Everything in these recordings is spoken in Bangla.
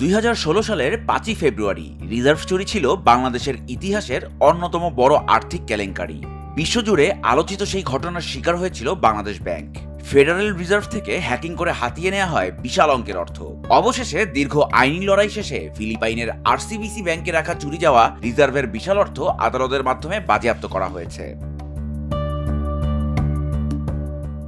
দুই হাজার ষোলো সালের পাঁচই ফেব্রুয়ারি রিজার্ভ চুরি ছিল বাংলাদেশের ইতিহাসের অন্যতম বড় আর্থিক কেলেঙ্কারি। বিশ্বজুড়ে আলোচিত সেই ঘটনার শিকার হয়েছিল বাংলাদেশ ব্যাংক। ফেডারেল রিজার্ভ থেকে হ্যাকিং করে হাতিয়ে নেওয়া হয় বিশাল অঙ্কের অর্থ। অবশেষে দীর্ঘ আইনি লড়াই শেষে ফিলিপাইনের আরসিবিসি ব্যাংকে রাখা চুরি যাওয়া রিজার্ভের বিশাল অর্থ আদালতের মাধ্যমে বাজেয়াপ্ত করা হয়েছে।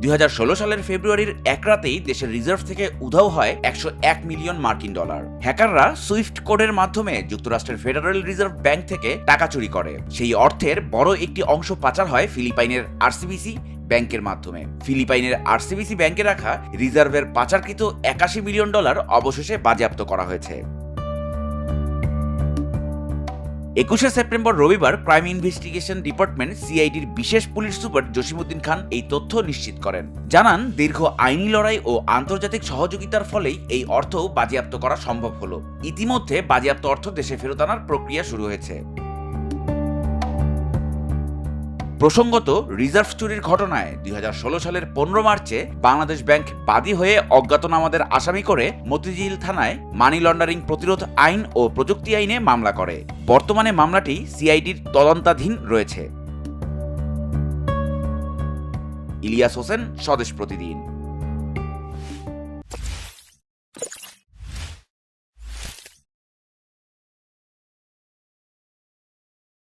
দুই হাজার ষোলো সালের ফেব্রুয়ারির এক রাতেই দেশের রিজার্ভ থেকে উধাও হয় একশো এক মিলিয়ন মার্কিন ডলার। হ্যাকাররা সুইফট কোডের মাধ্যমে যুক্তরাষ্ট্রের ফেডারেল রিজার্ভ ব্যাংক থেকে টাকা চুরি করে। সেই অর্থের বড় একটি অংশ পাচার হয় ফিলিপাইনের আরসিবিসি ব্যাংকের মাধ্যমে। ফিলিপাইনের আরসিবিসি ব্যাংকে রাখা রিজার্ভের পাচারকৃত একাশি মিলিয়ন ডলার অবশেষে বাজেয়াপ্ত করা হয়েছে। একুশে সেপ্টেম্বর রবিবার ক্রাইম ইনভেস্টিগেশন ডিপার্টমেন্ট সিআইডির বিশেষ পুলিশ সুপার জসিমুদ্দিন খান এই তথ্য নিশ্চিত করেন। জানান, দীর্ঘ আইনি লড়াই ও আন্তর্জাতিক সহযোগিতার ফলেই এই অর্থ বাজেয়াপ্ত করা সম্ভব হলো। ইতিমধ্যে বাজেয়াপ্ত অর্থ দেশে ফেরত আনার প্রক্রিয়া শুরু হয়েছে। প্রসঙ্গত, রিজার্ভ চুরির ঘটনায় দুই হাজার ষোলো সালের পনেরো মার্চে বাংলাদেশ ব্যাংক বাদী হয়ে অজ্ঞাতনামাদের আসামি করে মতিঝিল থানায় মানি লন্ডারিং প্রতিরোধ আইন ও প্রযুক্তি আইনে মামলা করে। বর্তমানে মামলাটি সিআইডির তদন্তাধীন রয়েছে। ইলিয়াস হোসেন স্বদেশ প্রতিদিন।